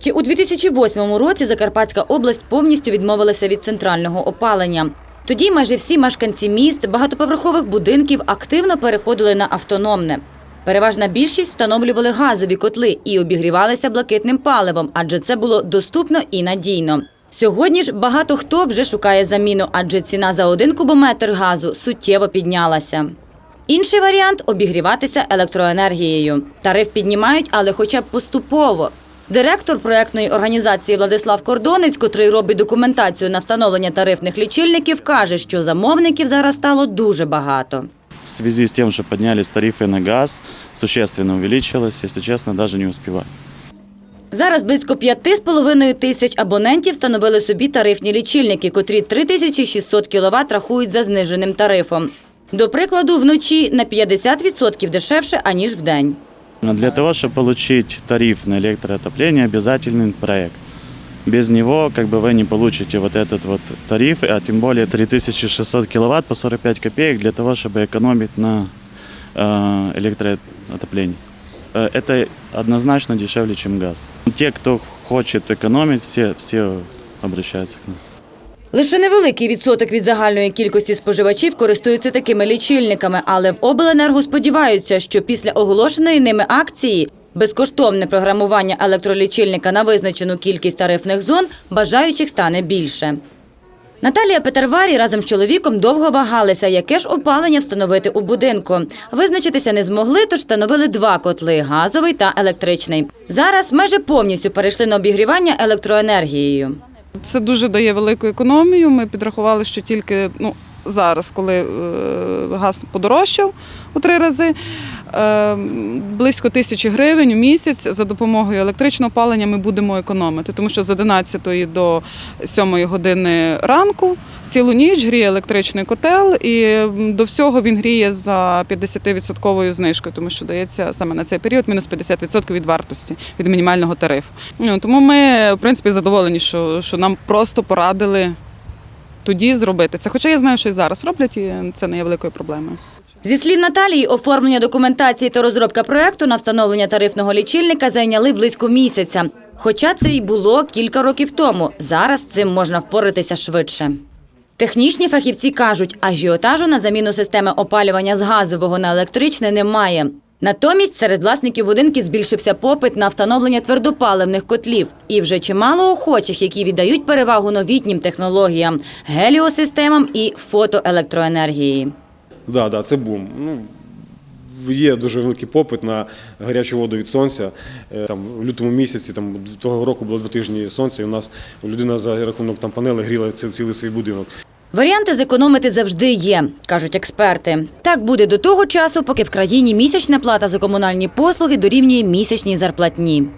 Ще у 2008 році Закарпатська область повністю відмовилася від центрального опалення. Тоді майже всі мешканці міст, багатоповерхових будинків активно переходили на автономне. Переважна більшість встановлювали газові котли і обігрівалися блакитним паливом, адже це було доступно і надійно. Сьогодні ж багато хто вже шукає заміну, адже ціна за один кубометр газу суттєво піднялася. Інший варіант обігріватися електроенергією. Тариф піднімають, але хоча б поступово. Директор проектної організації Владислав Кордонець, котрий робить документацію на встановлення тарифних лічильників, каже, що замовників зараз стало дуже багато. В связи с тем, что поднялись тарифы на газ, существенно увеличилось, если честно, даже не успеваю. Зараз близько 5,5 тисяч абонентів встановили собі тарифні лічильники, котрі 3600 кВт рахують за зниженим тарифом. До прикладу, вночі на 50% дешевше, аніж вдень. Но Для того, чтобы получить тариф на электроотопление, обязательный проект. Без него как бы вы не получите вот этот вот тариф, а тем более 3600 киловатт по 45 копеек для того, чтобы экономить на э, электроотоплении. Э, Это однозначно дешевле, чем газ. Те, кто хочет экономить, все, все обращаются к нам. Лише невеликий відсоток від загальної кількості споживачів користуються такими лічильниками, але в обленерго сподіваються, що після оголошеної ними акції безкоштовне програмування електролічильника на визначену кількість тарифних зон бажаючих стане більше. Наталія Петерварі разом з чоловіком довго вагалися, яке ж опалення встановити у будинку. Визначитися не змогли, тож встановили два котли газовий та електричний. Зараз майже повністю перейшли на обігрівання електроенергією. Це дуже дає велику економію. Ми підрахували, що тільки ну, зараз, коли е, газ подорожчав у три рази, е, близько тисячі гривень у місяць за допомогою електричного опалення ми будемо економити, тому що з 11 до 7 години ранку цілу ніч гріє електричний котел, і до всього він гріє за 50% знижкою, тому що дається саме на цей період мінус 50% від вартості від мінімального тарифу. Ну, тому ми, в принципі, задоволені, що, що нам просто порадили тоді зробити це. Хоча я знаю, що і зараз роблять, і це не є великою проблемою. Зі слів Наталії, оформлення документації та розробка проекту на встановлення тарифного лічильника зайняли близько місяця. Хоча це й було кілька років тому. Зараз цим можна впоратися швидше. Технічні фахівці кажуть, ажіотажу на заміну системи опалювання з газового на електричне немає. Натомість серед власників будинків збільшився попит на встановлення твердопаливних котлів. І вже чимало охочих, які віддають перевагу новітнім технологіям, геліосистемам і фотоелектроенергії. Да, да, це бум. Ну, є дуже великий попит на гарячу воду від сонця. Е, Там, в лютому місяці, там, того року було два тижні сонця, і у нас людина за рахунок там, панели гріла ці- цілий свій будинок. Варіанти зекономити завжди є, кажуть експерти. Так буде до того часу, поки в країні місячна плата за комунальні послуги дорівнює місячній зарплатні.